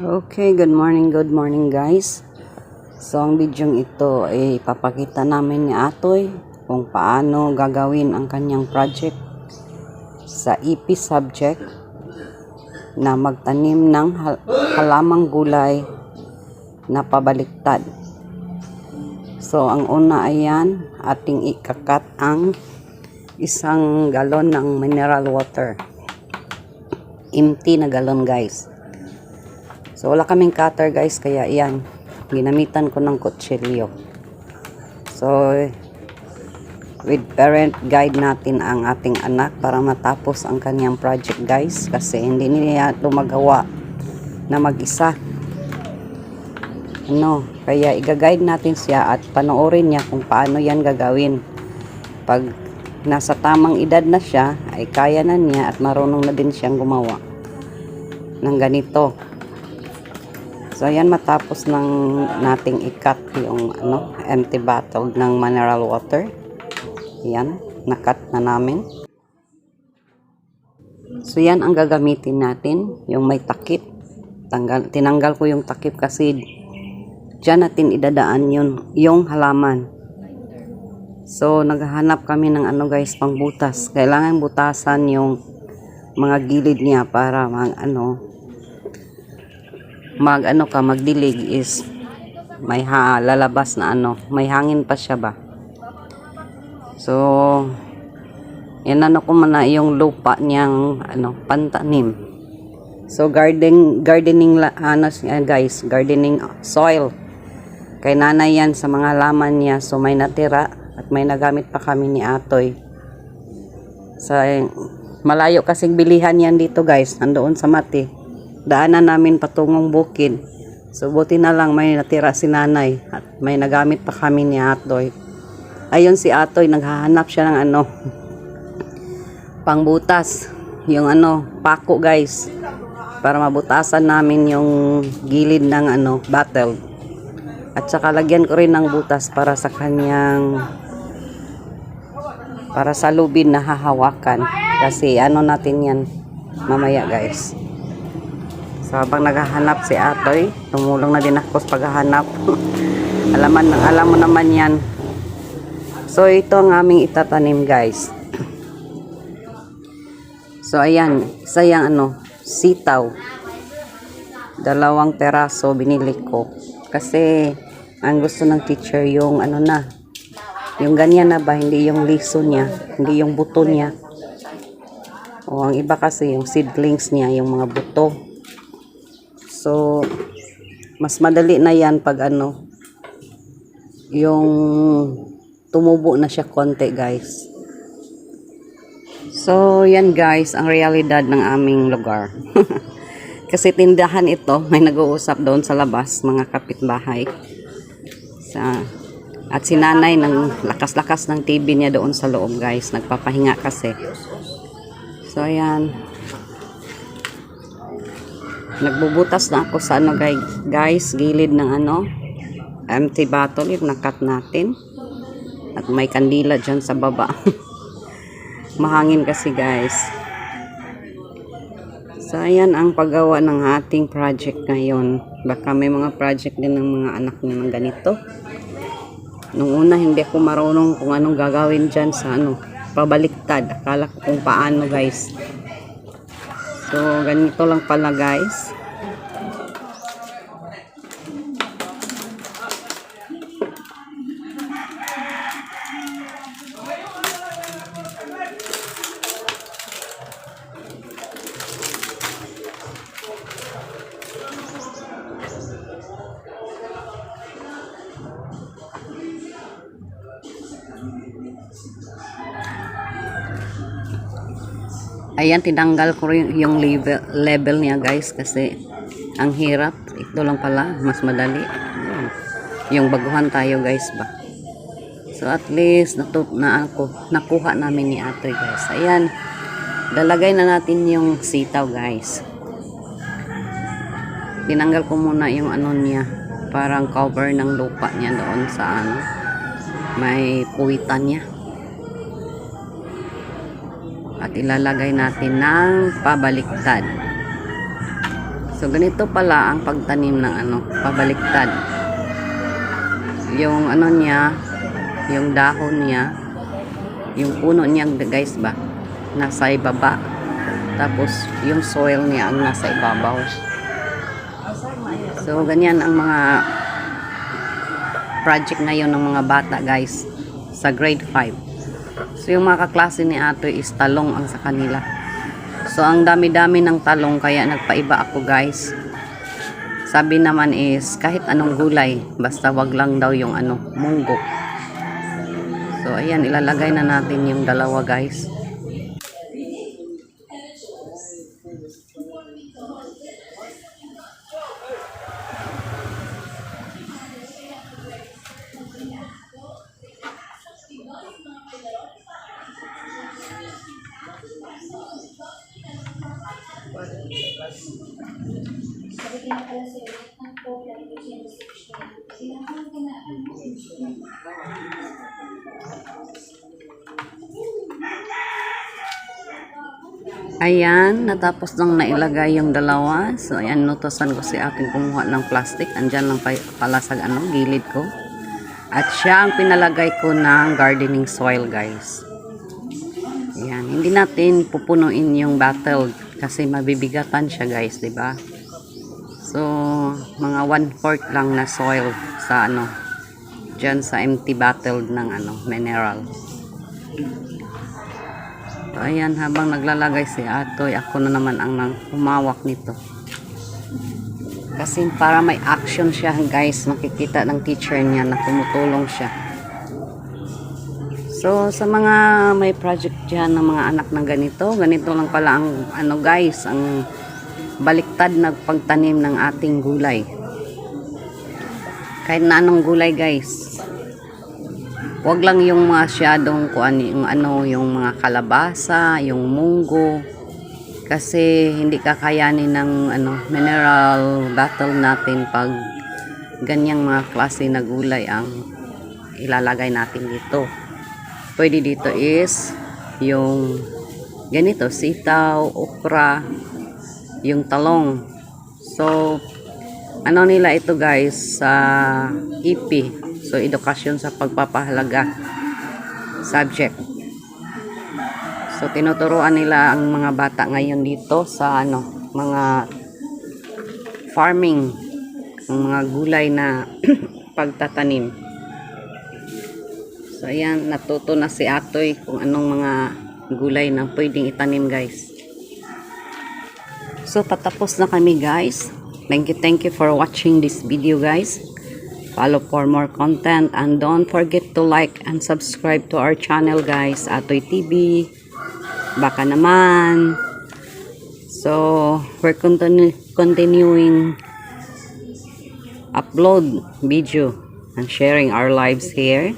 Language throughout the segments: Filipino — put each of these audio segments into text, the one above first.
Okay, good morning, good morning guys. So ang bidyong ito ay papakita namin ni Atoy kung paano gagawin ang kanyang project sa EP subject na magtanim ng hal- halamang gulay na pabaliktad. So ang una ayan, ating ikakat ang isang galon ng mineral water. Empty na galon guys. So, wala kaming cutter guys, kaya yan. Ginamitan ko ng kutsilyo. So, with parent guide natin ang ating anak para matapos ang kanyang project guys. Kasi hindi niya ito magawa na mag-isa. Ano, kaya i-guide natin siya at panoorin niya kung paano yan gagawin. Pag nasa tamang edad na siya, ay kaya na niya at marunong na din siyang gumawa ng ganito. So, ayan, matapos ng nating ikat yung ano, empty bottle ng mineral water. Ayan, nakat na namin. So, yan ang gagamitin natin, yung may takip. Tanggal, tinanggal ko yung takip kasi dyan natin idadaan yun, yung halaman. So, naghahanap kami ng ano guys, pang butas. Kailangan butasan yung mga gilid niya para mag ano, mag ano ka magdilig is may ha, lalabas na ano may hangin pa siya ba? So yan ano ko man na yung lupa niyang ano pantanim. So garden gardening ano guys gardening soil. Kay nanay yan sa mga laman niya so may natira at may nagamit pa kami ni Atoy. Sa malayo kasing bilihan yan dito guys nandoon sa mati daanan namin patungong bukid. So, buti na lang may natira si nanay at may nagamit pa kami ni Atoy. Ayun si Atoy, naghahanap siya ng ano, pangbutas. Yung ano, pako guys. Para mabutasan namin yung gilid ng ano, battle. At saka lagyan ko rin ng butas para sa kanyang para sa lubid na hahawakan. Kasi ano natin yan mamaya guys. So, habang naghahanap si Atoy, tumulong na din ako sa paghahanap. Alaman, alam mo naman yan. So, ito ang aming itatanim, guys. So, ayan. Isa yung ano, sitaw. Dalawang peraso binili ko. Kasi, ang gusto ng teacher yung ano na, yung ganyan na ba, hindi yung liso niya, hindi yung buto niya. O, ang iba kasi yung seedlings niya, yung mga buto. So, mas madali na yan pag ano, yung tumubo na siya konti guys. So, yan guys, ang realidad ng aming lugar. Kasi tindahan ito, may nag-uusap doon sa labas, mga kapitbahay. Sa, at si nanay ng lakas-lakas ng TV niya doon sa loob guys, nagpapahinga kasi. So, ayan. Nagbubutas na ako sa ano guys, gilid ng ano, empty bottle yung nakat natin. At may kandila dyan sa baba. Mahangin kasi guys. So ayan ang paggawa ng ating project ngayon. Baka may mga project din ng mga anak niya ng ganito. Nung una hindi ako marunong kung anong gagawin dyan sa ano, pabaliktad. Akala ko kung paano guys. So ganito lang pala guys. Ayan, tinanggal ko rin yung level, level niya guys kasi ang hirap. Ito lang pala, mas madali. Yung baguhan tayo guys ba. So at least natup na ako, nakuha namin ni Ate guys. Ayan. Lalagay na natin yung sitaw guys. Tinanggal ko muna yung ano niya. Parang cover ng lupa niya doon sa ano. May puwitan niya. Ilalagay natin ng pabaliktad. So ganito pala ang pagtanim ng ano, pabaliktad. Yung ano niya, yung dahon niya, yung puno niya guys ba, nasa ibaba. Tapos yung soil niya ang nasa ibabaw. So ganyan ang mga project ngayon ng mga bata guys sa grade 5. So yung mga kaklase ni Ate is talong ang sa kanila. So ang dami-dami ng talong kaya nagpaiba ako guys. Sabi naman is kahit anong gulay basta wag lang daw yung ano munggo. So ayan ilalagay na natin yung dalawa guys. Ayan, natapos nang nailagay yung dalawa. So, ayan, nutosan ko si ating kumuha ng plastic. Andyan lang pa, pala sa ano, gilid ko. At siya ang pinalagay ko ng gardening soil, guys. Ayan, hindi natin pupunuin yung battle kasi mabibigatan siya, guys, ba? So, mga one-fourth lang na soil sa ano, dyan sa empty bottle ng ano, mineral. So, ayan, habang naglalagay si Atoy, ako na naman ang humawak nito. Kasi para may action siya, guys, makikita ng teacher niya na tumutulong siya. So, sa mga may project dyan ng mga anak ng ganito, ganito lang pala ang, ano guys, ang baliktad na pagtanim ng ating gulay. Kahit na anong gulay, guys. Huwag lang yung masyadong kuan yung ano, yung mga kalabasa, yung munggo. Kasi hindi kakayanin ng ano, mineral battle natin pag ganyang mga klase na gulay ang ilalagay natin dito. Pwede dito is yung ganito, sitaw, okra, yung talong. So, ano nila ito guys sa EP. So, edukasyon sa pagpapahalaga subject. So, tinuturuan nila ang mga bata ngayon dito sa ano, mga farming, ang mga gulay na pagtatanim. So, ayan, natuto na si Atoy kung anong mga gulay na pwedeng itanim guys. So, patapos na kami guys. Thank you, thank you for watching this video guys. Follow for more content and don't forget to like and subscribe to our channel guys, Atoy TV. Baka naman. So, we're continu continuing upload video and sharing our lives here,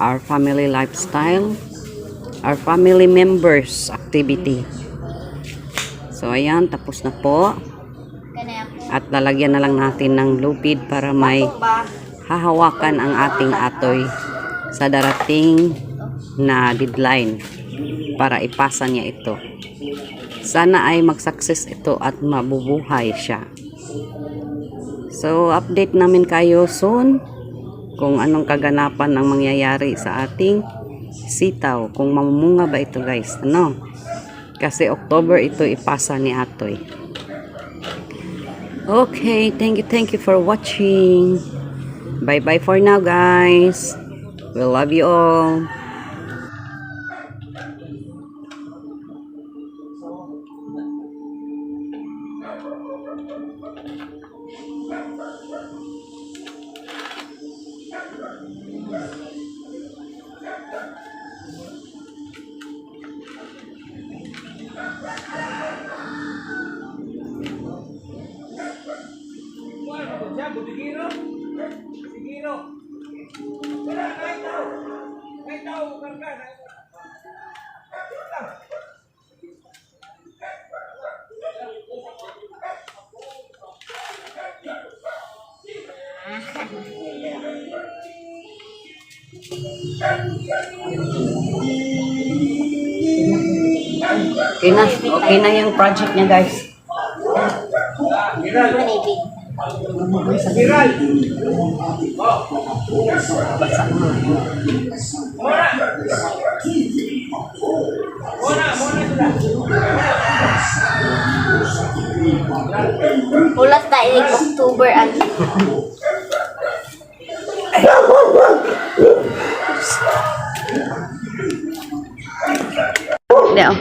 our family lifestyle, our family members activity. So, ayan, tapos na po. At lalagyan na lang natin ng lupid para may hahawakan ang ating atoy sa darating na deadline para ipasa niya ito. Sana ay mag-success ito at mabubuhay siya. So, update namin kayo soon kung anong kaganapan ang mangyayari sa ating sitaw. Kung mamumunga ba ito guys. Ano? Kasi October ito ipasa ni Atoy. Okay, thank you, thank you for watching. Bye-bye for now, guys. We love you all. Siya, butigiro. Okay na. Okay na yung project niya, guys. Ulat tayo ng October Hindi, oh.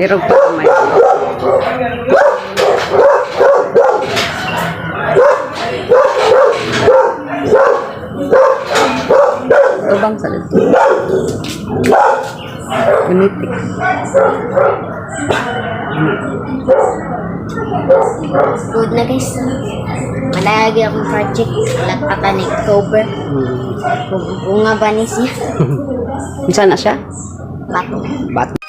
Tirog pa Tubang sa dito. Gunitik. good na guys. Malagi akong project. Ulat pa ka ng October. Hmm. Bunga ba ni siya? Isa na siya? Bato. Bat